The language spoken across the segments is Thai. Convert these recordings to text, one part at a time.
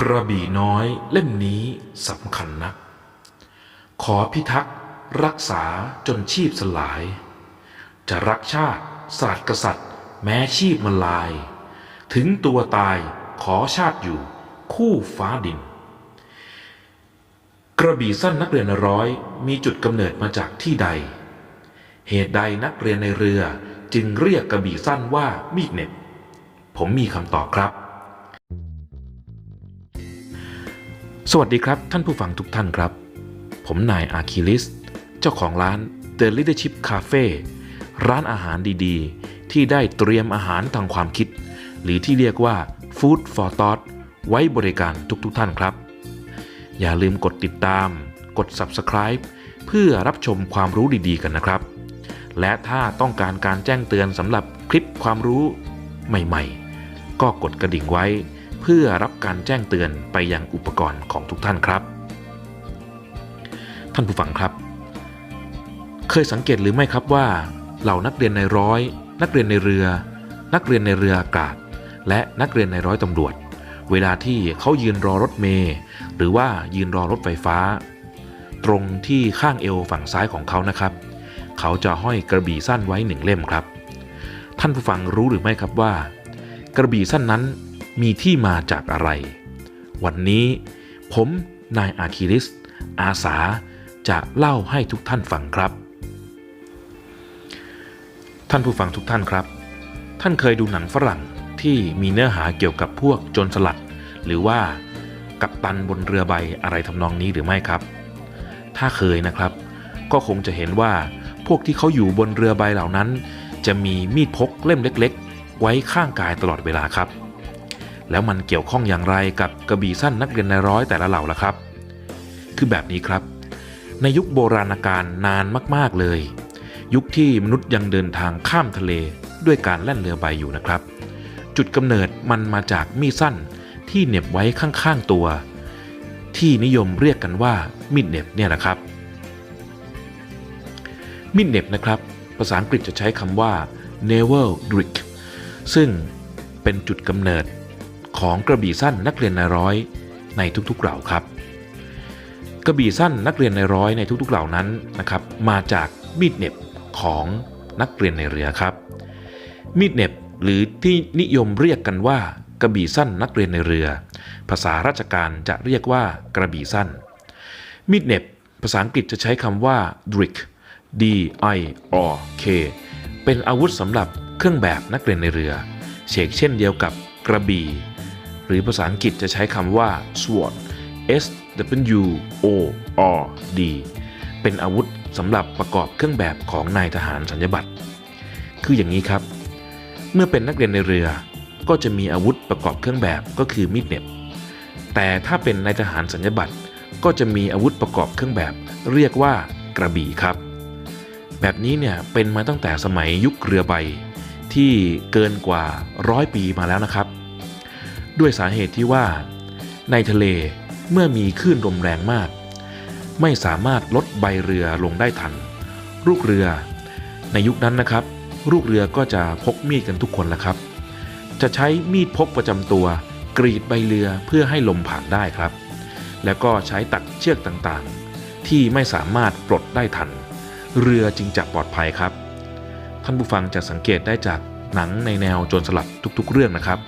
กระบี่น้อยเล่มนี้สำคัญนัก ขอพิทักษ์รักษาจนชีพสลาย จะรักชาติศาสตร์กษัตริย์ แม้ชีพมันลาย ถึงตัวตายขอชาติอยู่ คู่ฟ้าดิน กระบี่สั้นนักเรียนร้อยมีจุดกำเนิดมาจากที่ใด เหตุใดนักเรียนในเรือจึงเรียกกระบี่สั้นว่ามีดเน็บ ผมมีคำตอบครับ สวัสดีครับท่านผู้ฟังทุกท่านครับ ผมนายอาคิลิส เจ้าของร้าน The Leadership Cafe ร้านอาหารดีๆ ที่ได้เตรียมอาหารทางความคิด หรือที่เรียกว่า Food for Thought ไว้บริการทุกๆท่านครับ อย่าลืมกดติดตาม กด Subscribe เพื่อรับชมความรู้ดีๆกันนะครับ และถ้าต้องการการแจ้งเตือนสำหรับคลิปความรู้ใหม่ๆ ก็กดกระดิ่งไว้ พื่อรับการแจ้งเตือนไปยังอุปกรณ์ของทุกท่านครับ ท่านผู้ฟังครับ เคยสังเกตหรือไม่ครับว่า เหล่านักเรียนในร้อย นักเรียนในเรือ นักเรียนในเรืออากาศ และนักเรียนในร้อยตำรวจ เวลาที่เขายืนรอรถเมล์หรือว่ายืนรอรถไฟฟ้า ตรงที่ข้างเอวฝั่งซ้ายของเขานะครับ เขาจะห้อยกระบี่สั้นไว้หนึ่งเล่มครับ ท่านผู้ฟังรู้หรือไม่ครับว่า กระบี่สั้นนั้น มีที่มาจากอะไร วันนี้ผมนายอาคิริส อาสาจะเล่าให้ทุกท่านฟังครับ ท่านผู้ฟังทุกท่านครับ ท่านเคยดูหนังฝรั่งที่มีเนื้อหาเกี่ยวกับพวกโจรสลัด หรือว่ากัปตันบนเรือใบอะไรทำนองนี้หรือไม่ครับ ถ้าเคยนะครับ ก็คงจะเห็นว่าพวกที่เขาอยู่บนเรือใบเหล่านั้น จะมีมีดพกเล่มเล็ก ๆ ไว้ข้างกายตลอดเวลาครับ แล้วมันเกี่ยวข้องอย่างไรกับกระบี่สั้นนักเรียนในร้อยแต่ละเหล่าล่ะครับ คือแบบนี้ครับ ในยุคโบราณกาลนานมากๆเลย ยุคที่มนุษย์ยังเดินทางข้ามทะเลด้วยการแล่นเรือใบอยู่นะครับ จุดกำเนิดมันมาจากมีดสั้นที่เหน็บไว้ข้างๆตัว ที่นิยมเรียกกันว่ามีดเหน็บเนี่ยนะครับมีดเหน็บนะครับ ภาษาอังกฤษจะใช้คำว่า naval drick ซึ่งเป็นจุดกำเนิด ของกระบี่สั้นนักเรียนนายร้อยในทุกๆเหล่าครับ กระบี่สั้นนักเรียนในร้อยในทุกๆเหล่านั้นนะครับมาจากมีดเน็บของนักเรียนในเรือครับ มีดเน็บหรือที่นิยมเรียกกันว่ากระบี่สั้นนักเรียนในเรือ ภาษาราชการจะเรียกว่ากระบี่สั้น มีดเน็บภาษาอังกฤษจะใช้คำว่า drick D I R K เป็นอาวุธสำหรับเครื่องแบบนักเรียนในเรือเฉกเช่นเดียวกับกระบี่ หรือภาษาอังกฤษจะใช้คำว่า sword S W O R D เป็นอาวุธสำหรับประกอบเครื่องแบบของนายทหารสัญญบัตรคืออย่างนี้ครับ เมื่อเป็นนักเรียนในเรือก็จะมีอาวุธประกอบเครื่องแบบก็คือมีดเน็บ แต่ถ้าเป็นนายทหารสัญญบัตรก็จะมีอาวุธประกอบเครื่องแบบ เรียกว่ากระบี่ครับ แบบนี้เนี่ยเป็นมาตั้งแต่สมัยยุคเรือใบที่เกินกว่าร้อยปีมาแล้วนะครับ ด้วยสาเหตุที่ว่า ในทะเลเมื่อมีคลื่นลมแรงมาก ไม่สามารถลดใบเรือลงได้ทัน ลูกเรือ ในยุคนั้นนะครับ ลูกเรือก็จะพกมีดกันทุกคนละครับ จะใช้มีดพกประจำตัว กรีดใบเรือเพื่อให้ลมผ่านได้ครับ แล้วก็ใช้ตัดเชือกต่างๆ ที่ไม่สามารถปลดได้ทัน เรือจึงจะปลอดภัยครับ ท่านผู้ฟังจะสังเกตได้จากหนังในแนวโจรสลัดทุกๆ เรื่องนะครับ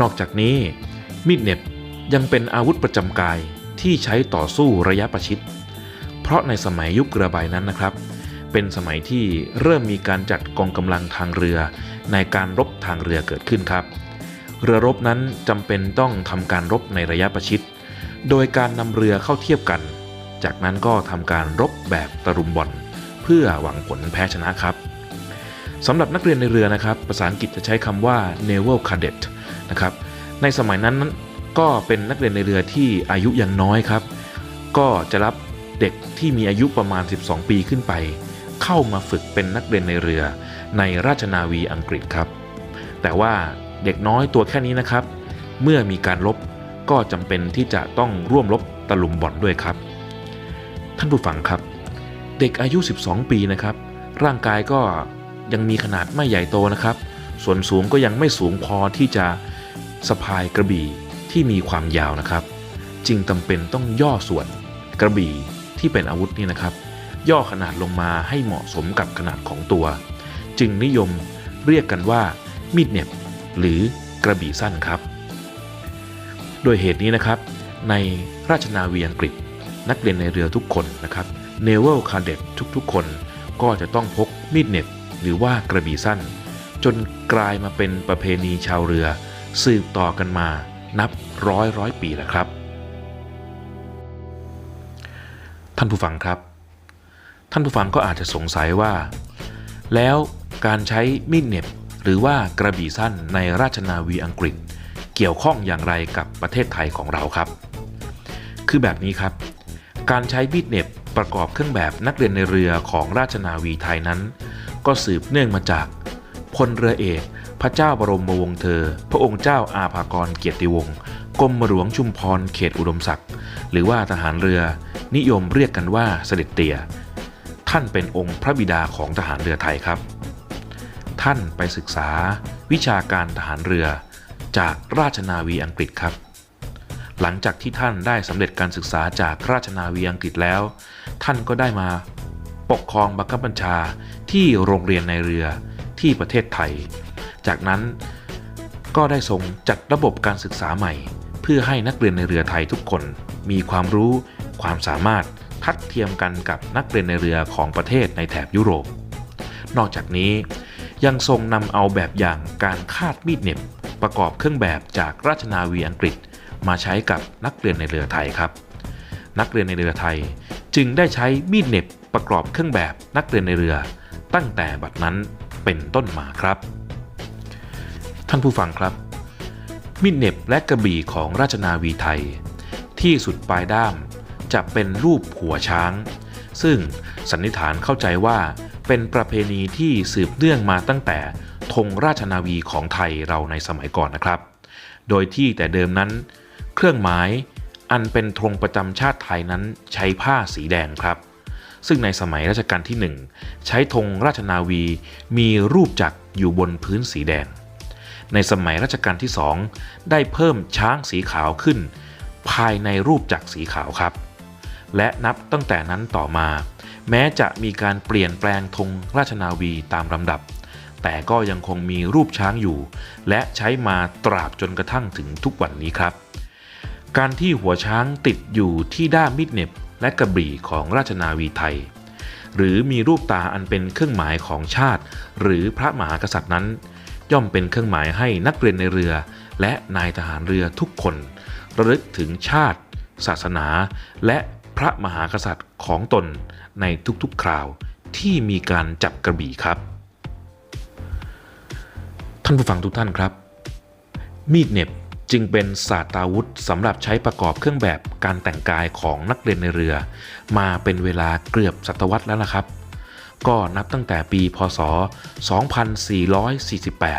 นอกจากนี้มีดเหน็บยังเป็นอาวุธประจำกายที่ใช้ต่อสู้ระยะประชิด เพราะในสมัยยุคเรือใบนั้นนะครับ เป็นสมัยที่เริ่มมีการจัดกองกำลังทางเรือในการรบทางเรือเกิดขึ้นครับ เรือรบนั้นจำเป็นต้องทำการรบในระยะประชิด โดยการนำเรือเข้าเทียบกัน จากนั้นก็ทำการรบแบบตะลุมบอลเพื่อหวังผลแพ้ชนะครับสำหรับนักเรียนในเรือนะครับ ภาษาอังกฤษจะใช้คำว่า naval cadet นะครับ ในสมัยนั้นก็เป็นนักเรียนในเรือที่อายุยังน้อยครับ ก็จะรับเด็กที่มีอายุประมาณ 12 ปีขึ้นไป เข้ามาฝึกเป็นนักเรียนในเรือในราชนาวีอังกฤษครับ แต่ว่าเด็กน้อยตัวแค่นี้นะครับ เมื่อมีการรบก็จำเป็นที่จะต้องร่วมรบตะลุมบอลด้วยครับ ท่านผู้ฟังครับ เด็กอายุ 12 ปีนะครับ ร่างกายก็ยังมีขนาดไม่ใหญ่โตนะครับ ส่วนสูงก็ยังไม่สูงพอที่จะ สะพายกระบี่ที่มีความยาวนะครับ จึงจำเป็นต้องย่อส่วนกระบี่ที่เป็นอาวุธนี่นะครับ ย่อขนาดลงมาให้เหมาะสมกับขนาดของตัว จึงนิยมเรียกกันว่า มีดเน็บหรือกระบี่สั้นครับ โดยเหตุนี้นะครับ ในราชนาวีอังกฤษ นักเรียนในเรือทุกคนนะครับ Naval Cadet ทุกๆ คนก็จะต้องพกมีดเน็บหรือว่ากระบี่สั้น จนกลายมาเป็นประเพณีชาวเรือ สืบต่อกันมานับร้อยร้อยปีแล้วครับ ท่านผู้ฟังครับ ท่านผู้ฟังก็อาจจะสงสัยว่า แล้วการใช้มีดเน็บหรือว่ากระบี่สั้นในราชนาวีอังกฤษ เกี่ยวข้องอย่างไรกับประเทศไทยของเราครับ คือแบบนี้ครับ การใช้มีดเน็บประกอบเครื่องแบบนักเรียนในเรือของราชนาวีไทยนั้น ก็สืบเนื่องมาจากพลเรือเอก พระเจ้าบรมวงศ์เธอ พระองค์เจ้าอาภากรเกียรติวงศ์กรมหลวงชุมพรเขตอุดมศักดิ์หรือว่าทหารเรือ นิยมเรียกกันว่าเสด็จเตี่ยท่านเป็นองค์พระบิดาของทหารเรือไทยครับ ท่านไปศึกษาวิชาการทหารเรือจากราชนาวีอังกฤษครับ หลังจากที่ท่านได้สำเร็จการศึกษาจากราชนาวีอังกฤษแล้ว ท่านก็ได้มาปกครองบังคับบัญชาที่โรงเรียนในเรือที่ประเทศไทย จากนั้นก็ได้ทรงจัดระบบการศึกษาใหม่ เพื่อให้นักเรียนในเรือไทยทุกคน มีความรู้ความสามารถทัดเทียมกันกับนักเรียนในเรือของประเทศในแถบยุโรป นอกจากนี้ยังทรงนำเอาแบบอย่างการคาดมีดเหน็บประกอบเครื่องแบบจากราชนาวีอังกฤษ มาใช้กับนักเรียนในเรือไทยครับ นักเรียนในเรือไทยจึงได้ใช้มีดเหน็บประกอบเครื่องแบบนักเรียนในเรือ ตั้งแต่บัดนั้นเป็นต้นมาครับ ท่านผู้ฟังครับ มีดเน็บและกระบี่ของราชนาวีไทย ที่สุดปลายด้ามจะเป็นรูปหัวช้าง ซึ่งสันนิษฐานเข้าใจว่าเป็นประเพณีที่สืบเนื่องมาตั้งแต่ธงราชนาวีของไทยเราในสมัยก่อนนะครับ โดยที่แต่เดิมนั้น เครื่องหมายอันเป็นธงประจำชาติไทยนั้นใช้ผ้าสีแดงครับ ซึ่งในสมัยรัชกาลที่ 1 ใช้ธงราชนาวีมีรูปจักรอยู่บนพื้นสีแดง ในสมัยรัชกาลที่ 2 ได้เพิ่มช้างสีขาวขึ้น ภายในรูปจักรสีขาวครับ และนับตั้งแต่นั้นต่อมา แม้จะมีการเปลี่ยนแปลงธงราชนาวีตามลำดับ แต่ก็ยังคงมีรูปช้างอยู่ และใช้มาตราบจนกระทั่งถึงทุกวันนี้ครับ การที่หัวช้างติดอยู่ที่ด้ามมีดเน็บและกระบี่ของราชนาวีไทย หรือมีรูปตาอันเป็นเครื่องหมายของชาติ หรือพระมหากษัตริย์นั้น ย่อมเป็นเครื่องหมายให้นักเรียนในเรือ และนายทหารเรือทุกคน ระลึกถึงชาติ ศาสนา และพระมหากษัตริย์ของตนในทุกๆคราวที่มีการจับกระบี่ครับ ท่านผู้ฟังทุกท่านครับ มีดเน็บจึงเป็นศาสตราวุธสำหรับใช้ประกอบเครื่องแบบการแต่งกายของนักเรียนในเรือ มาเป็นเวลาเกือบศตวรรษแล้วนะครับ ก็นับตั้งแต่ปีพศ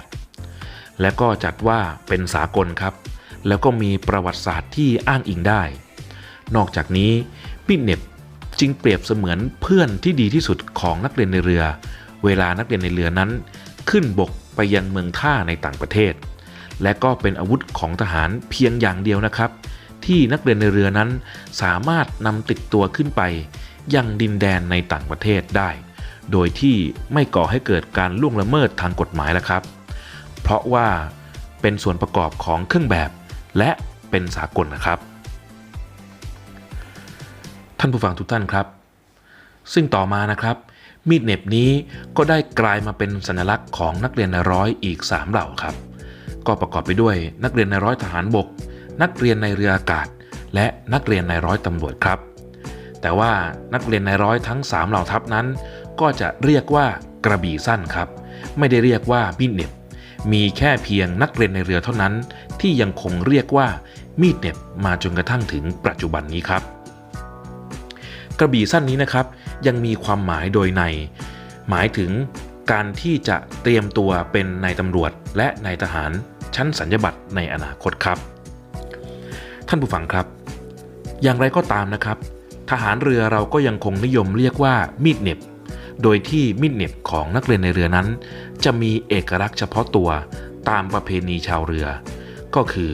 2448 และก็จัดว่าเป็นสากลครับ แล้วก็มีประวัติศาสตร์ที่อ้างอิงได้ นอกจากนี้มีดเน็บจึงเปรียบเสมือนเพื่อนที่ดีที่สุดของนักเรียนในเรือ เวลานักเรียนในเรือนั้น ขึ้นบกไปยังเมืองท่าในต่างประเทศ และก็เป็นอาวุธของทหารเพียงอย่างเดียวนะครับ ที่นักเรียนในเรือนั้นสามารถนำติดตัวขึ้นไปยังดินแดนในต่างประเทศได้ โดยที่ไม่ก่อให้เกิดการล่วงละเมิดทางกฎหมายแล้วครับ เพราะว่าเป็นส่วนประกอบของเครื่องแบบ และเป็นสากลนะครับ ท่านผู้ฟังทุกท่านครับ ซึ่งต่อมานะครับ มีดเหน็บนี้ก็ได้กลายมาเป็นสัญลักษณ์ของนักเรียนในร้อยอีก 3 เหล่าครับ ก็ประกอบไปด้วยนักเรียนในร้อยทหารบก นักเรียนในเรืออากาศ และนักเรียนในร้อยตำรวจครับ แต่ว่านักเรียนในร้อยทั้ง 3 เหล่าทัพนั้น ก็จะเรียกว่ากระบี่สั้นครับ ไม่ได้เรียกว่ามีดเน็บ มีแค่เพียงนักเรียนในเรือเท่านั้น ที่ยังคงเรียกว่ามีดเน็บมาจนกระทั่งถึงปัจจุบันนี้ครับ กระบี่สั้นนี้นะครับ ยังมีความหมายโดยใน หมายถึงการที่จะเตรียมตัวเป็นนายตำรวจและนายทหารชั้นสัญญบัตรในอนาคตครับ ท่านผู้ฟังครับ อย่างไรก็ตามนะครับ ทหารเรือเราก็ยังคงนิยมเรียกว่ามีดเน็บ โดยที่มีดเน็บของนักเรียนในเรือนั้น จะมีเอกลักษณ์เฉพาะตัวตามประเพณีชาวเรือ ก็คือ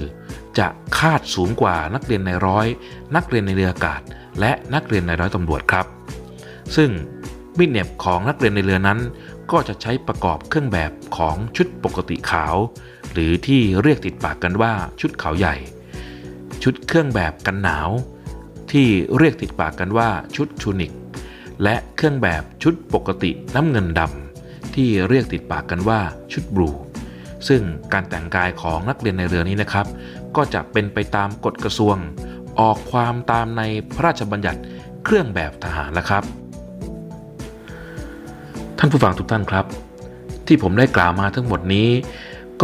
จะคาดสูงกว่านักเรียนในร้อย นักเรียนในเรืออากาศ และนักเรียนในร้อยตำรวจครับ ซึ่งมีดเน็บของนักเรียนในเรือนั้น ก็จะใช้ประกอบเครื่องแบบของชุดปกติขาว หรือที่เรียกติดปากกันว่าชุดขาวใหญ่ ชุดเครื่องแบบกันหนาว ที่เรียกติดปากกันว่าชุดชูนิก และเครื่องแบบชุดปกติน้ำเงินดำที่เรียกติดปากกันว่าชุดบลู ซึ่งการแต่งกายของนักเรียนในเรือนี้นะครับ ก็จะเป็นไปตามกฎกระทรวง ออกความตามในพระราชบัญญัติเครื่องแบบทหารแล้วครับ ท่านผู้ฟังทุกท่านครับ ที่ผมได้กล่าวมาทั้งหมดนี้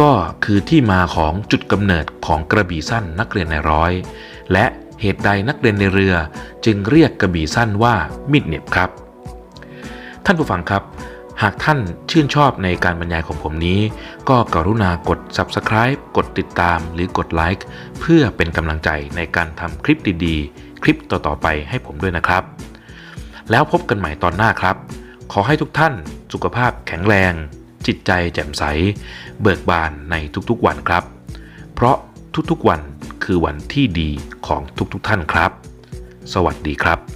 ก็คือที่มาของจุดกำเนิดของกระบี่สั้นนักเรียนในร้อย และ เหตุใดนักเรียนในเรือจึงเรียกกระบี่สั้นว่ามีดเหน็บครับ ท่านผู้ฟังครับ หากท่านชื่นชอบในการบรรยายของผมนี้ ก็กรุณากด subscribe กดติดตามหรือกดไลค์เพื่อเป็นกำลังใจในการทำคลิปดีๆ คลิปต่อๆไปให้ผมด้วยนะครับ แล้วพบกันใหม่ตอนหน้าครับ ขอให้ทุกท่านสุขภาพแข็งแรง จิตใจแจ่มใส เบิกบานในทุกๆวันครับ เพราะทุกๆวัน คือวันที่ดีของทุกๆท่านครับ สวัสดีครับ